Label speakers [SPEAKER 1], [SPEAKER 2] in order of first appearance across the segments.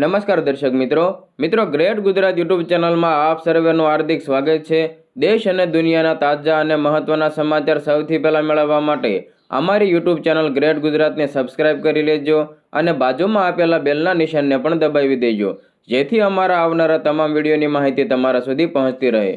[SPEAKER 1] નમસ્કાર દર્શક મિત્રો. મિત્રો, ગ્રેટ ગુજરાત યુટ્યુબ ચેનલમાં આપ સર્વેનું હાર્દિક સ્વાગત છે. દેશ અને દુનિયાના તાજા અને મહત્ત્વના સમાચાર સૌથી પહેલાં મેળવવા માટે અમારી યુટ્યુબ ચેનલ ગ્રેટ ગુજરાતને સબસ્ક્રાઇબ કરી લેજો અને બાજુમાં આપેલા બેલના નિશાનને પણ દબાવી દેજો. જેથી અમારા આવનારા તમામ વિડીયોની માહિતી તમારા સુધી પહોંચતી રહે.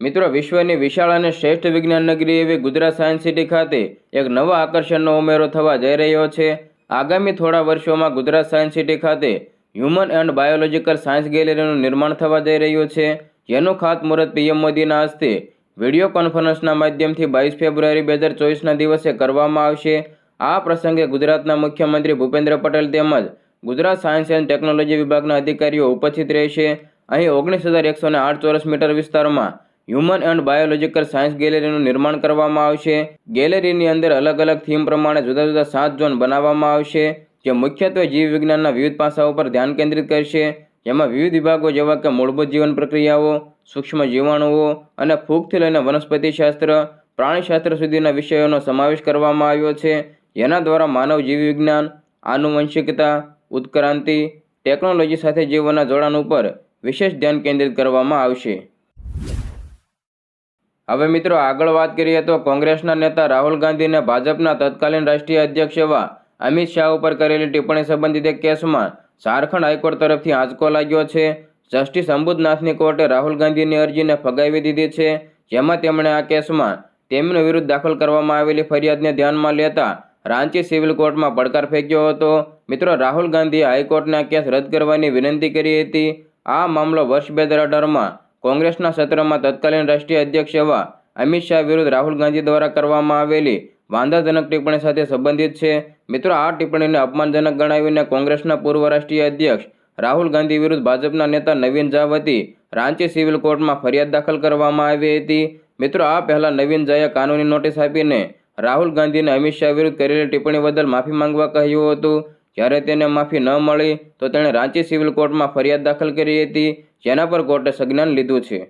[SPEAKER 1] મિત્રો, વિશ્વની વિશાળ અને શ્રેષ્ઠ વિજ્ઞાન નગરી એવી ગુજરાત સાયન્સ સિટી ખાતે એક નવા આકર્ષણનો ઉમેરો થવા જઈ રહ્યો છે. આગામી થોડા વર્ષોમાં ગુજરાત સાયન્સ સિટી ખાતે હ્યુમન એન્ડ બાયોલોજીકલ સાયન્સ ગેલેરીનું નિર્માણ થવા જઈ રહ્યું છે. જેનું ખાતમુહૂર્ત પીએમ મોદીના હસ્તે વીડિયો કોન્ફરન્સના માધ્યમથી બાવીસ ફેબ્રુઆરી બે હજાર ચોવીસના દિવસે કરવામાં આવશે. આ પ્રસંગે ગુજરાતના મુખ્યમંત્રી ભૂપેન્દ્ર પટેલ તેમજ ગુજરાત સાયન્સ એન્ડ ટેકનોલોજી વિભાગના અધિકારીઓ ઉપસ્થિત રહેશે. અહીં ઓગણીસ હજાર એકસો આઠ ચોરસ મીટર વિસ્તારમાં હ્યુમન એન્ડ બાયોલોજીકલ સાયન્સ ગેલેરીનું નિર્માણ કરવામાં આવશે. ગેલેરીની અંદર અલગ અલગ થીમ પ્રમાણે જુદા જુદા સાત ઝોન બનાવવામાં આવશે, જે મુખ્યત્વે જીવ વિજ્ઞાનના વિવિધ પાસાઓ પર ધ્યાન કેન્દ્રિત કરશે. જેમાં વિવિધ વિભાગો જેવા કે મૂળભૂત જીવન પ્રક્રિયાઓ, સૂક્ષ્મ જીવાણુઓ અને ફૂગથી લઈને વનસ્પતિશાસ્ત્ર, પ્રાણીશાસ્ત્ર સુધીના વિષયોનો સમાવેશ કરવામાં આવ્યો છે. જેના દ્વારા માનવ જીવ વિજ્ઞાન, આનુવંશિકતા, ઉત્ક્રાંતિ, ટેકનોલોજી સાથે જીવનના જોડાણ ઉપર વિશેષ ધ્યાન કેન્દ્રિત કરવામાં આવશે. હવે મિત્રો આગળ વાત કરીએ તો કોંગ્રેસના નેતા રાહુલ ગાંધીને ભાજપના તત્કાલીન રાષ્ટ્રીય અધ્યક્ષ એવા અમિત શાહ ઉપર કરેલી ટિપ્પણી સંબંધિત એક કેસમાં ઝારખંડ હાઈકોર્ટ તરફથી આંચકો લાગ્યો છે. જસ્ટિસ અંબુદનાથની કોર્ટે રાહુલ ગાંધીની અરજીને ફગાવી દીધી છે, જેમાં તેમણે આ કેસમાં તેમની વિરુદ્ધ દાખલ કરવામાં આવેલી ફરિયાદને ધ્યાનમાં લેતા રાંચી સિવિલ કોર્ટમાં પડકાર ફેંક્યો હતો. મિત્રો, રાહુલ ગાંધીએ હાઈકોર્ટને કેસ રદ કરવાની વિનંતી કરી હતી. આ મામલો વર્ષ બે હજાર અઢારમાં કોંગ્રેસના સત્રમાં તત્કાલીન રાષ્ટ્રીય અધ્યક્ષ એવા અમિત શાહ વિરુદ્ધ રાહુલ ગાંધી દ્વારા કરવામાં આવેલી વાંધાજનક ટિપ્પણી સાથે સંબંધિત છે. મિત્રો, આ ટિપ્પણીને અપમાનજનક ગણાવીને કોંગ્રેસના પૂર્વ રાષ્ટ્રીય અધ્યક્ષ રાહુલ ગાંધી વિરુદ્ધ ભાજપના નેતા નવીન ઝા વતી રાંચી સિવિલ કોર્ટમાં ફરિયાદ દાખલ કરવામાં આવી હતી. મિત્રો, આ પહેલાં નવીન ઝાએ કાનૂની નોટિસ આપીને રાહુલ ગાંધીને અમિત શાહ વિરુદ્ધ કરેલી ટિપ્પણી બદલ માફી માંગવા કહ્યું હતું. જ્યારે તેને માફી ન મળી, તો તેણે રાંચી સિવિલ કોર્ટમાં ફરિયાદ દાખલ કરી હતી, જેના પર કોર્ટે સંજ્ઞાન લીધું છે.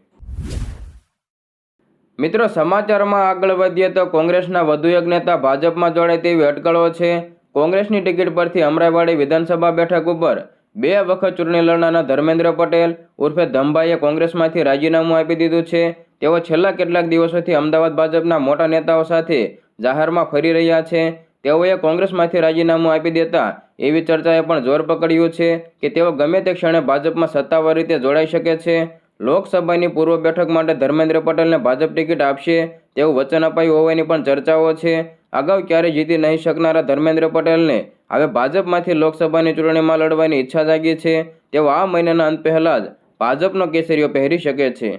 [SPEAKER 1] મિત્રો, સમાચારમાં આગળ વધીએ તો કોંગ્રેસના વધુ એક નેતા ભાજપમાં જોડાય તેવી અટકળો છે. કોંગ્રેસની ટિકિટ પરથી અમરાઈવાડી વિધાનસભા બેઠક ઉપર બે વખત ચૂંટણી લડનારા ધર્મેન્દ્ર પટેલ ઉર્ફે ધમભાઈએ કોંગ્રેસમાંથી રાજીનામું આપી દીધું છે. તેઓ છેલ્લા કેટલાક દિવસોથી અમદાવાદ ભાજપના મોટા નેતાઓ સાથે જાહેરમાં ફરી રહ્યા છે. તેઓએ કોંગ્રેસમાંથી રાજીનામું આપી દેતા એવી ચર્ચાએ પણ જોર પકડ્યું છે કે તેઓ ગમે તે ક્ષણે ભાજપમાં સત્તાવાર રીતે જોડાઈ શકે છે. લોકસભાની પૂર્વ બેઠક માટે ધર્મેન્દ્ર પટેલને ભાજપ ટિકિટ આપશે તેવું વચન અપાયું હોવાની પણ ચર્ચાઓ છે. અગાઉ ક્યારેય જીતી નહીં શકનારા ધર્મેન્દ્ર પટેલને હવે ભાજપમાંથી લોકસભાની ચૂંટણીમાં લડવાની ઈચ્છા જાગી છે. તેઓ આ મહિનાના અંત પહેલાં જ ભાજપનો કેસરીઓ પહેરી શકે છે.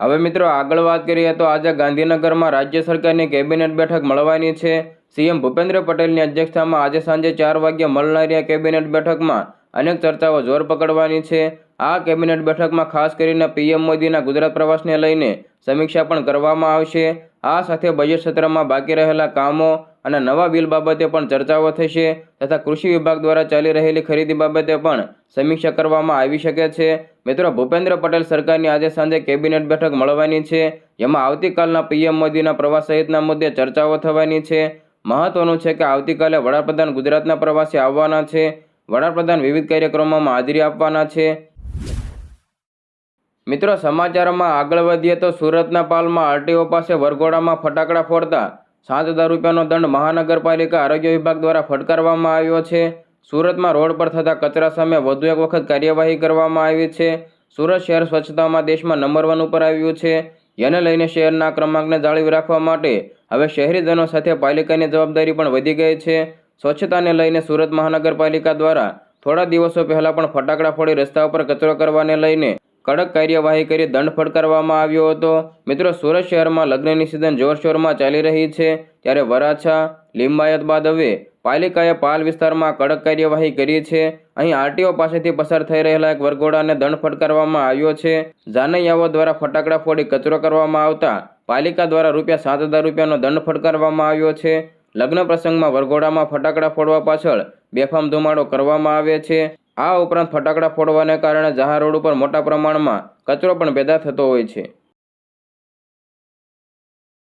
[SPEAKER 1] હવે મિત્રો આગળ વાત કરીએ તો આજે ગાંધીનગરમાં રાજ્ય સરકારની કેબિનેટ બેઠક મળવાની છે. સીએમ ભૂપેન્દ્ર પટેલની અધ્યક્ષતામાં આજે સાંજે ચાર વાગ્યે મળનારી આ કેબિનેટ બેઠકમાં અનેક ચર્ચાઓ જોર પકડવાની છે. આ કેબિનેટ બેઠકમાં ખાસ કરીને પીએમ મોદીના ગુજરાત પ્રવાસને લઈને સમીક્ષા પણ કરવામાં આવશે. આ સાથે બજેટ સત્રમાં બાકી રહેલા કામો અને નવા બિલ બાબતે પણ ચર્ચાઓ થશે તથા કૃષિ વિભાગ દ્વારા ચાલી રહેલી ખરીદી બાબતે પણ સમીક્ષા કરવામાં આવી શકે છે. મિત્રો, ભૂપેન્દ્ર પટેલ સરકારની આજે સાંજે કેબિનેટ બેઠક મળવાની છે, જેમાં આવતીકાલના પીએમ મોદીના પ્રવાસ સહિતના મુદ્દે ચર્ચાઓ થવાની છે. મહત્વનું છે કે આવતીકાલે વડાપ્રધાન ગુજરાતના પ્રવાસે આવવાના છે. વડાપ્રધાન વિવિધ કાર્યક્રમોમાં હાજરી આપવાના છે. મિત્રો, સમાચારમાં આગળ વધીએ તો સુરતના પાલમાં આરટીઓ પાસે વરઘોડામાં ફટાકડા ફોડતા સાત હજાર રૂપિયાનો દંડ મહાનગરપાલિકા આરોગ્ય વિભાગ દ્વારા ફટકારવામાં આવ્યો છે. સુરતમાં રોડ પર થતા કચરા સામે વધુ એક વખત કાર્યવાહી કરવામાં આવી છે. સુરત શહેર સ્વચ્છતામાં દેશમાં નંબર વન ઉપર આવ્યું છે. એને લઈને શહેરના ક્રમાંકને જાળવી રાખવા માટે હવે શહેરીજનો સાથે પાલિકાની જવાબદારી પણ વધી ગઈ છે. સ્વચ્છતાને લઈને સુરત મહાનગરપાલિકા દ્વારા થોડા દિવસો પહેલાં પણ ફટાકડા ફોડી રસ્તા ઉપર કચરો કરવાને લઈને કડક કાર્યવાહી કરી દંડ ફટકારવામાં આવ્યો હતો. મિત્રો, સુરત શહેરમાં લગ્નની સિઝન જોરશોરમાં ચાલી રહી છે. ત્યારે વરાછા, લિંબાયત બાદ હવે પાલિકાએ પાલ વિસ્તારમાં કડક કાર્યવાહી કરી છે. અહીં આરટીઓ પાસેથી પસાર થઈ રહેલા એક વરઘોડાને દંડ ફટકારવામાં આવ્યો છે. જાનૈયાઓ દ્વારા ફટાકડા ફોડી કચરો કરવામાં આવતા પાલિકા દ્વારા રૂપિયા સાત હજાર રૂપિયાનો દંડ ફટકારવામાં આવ્યો છે. લગ્ન પ્રસંગમાં વરઘોડામાં ફટાકડા ફોડવા પાછળ બેફામ ધુમાડો કરવામાં આવે છે. આ ઉપરાંત ફટાકડા ફોડવાને કારણે જહાં રોડ ઉપર મોટા પ્રમાણમાં કચરો પણ પેદા થતો હોય છે.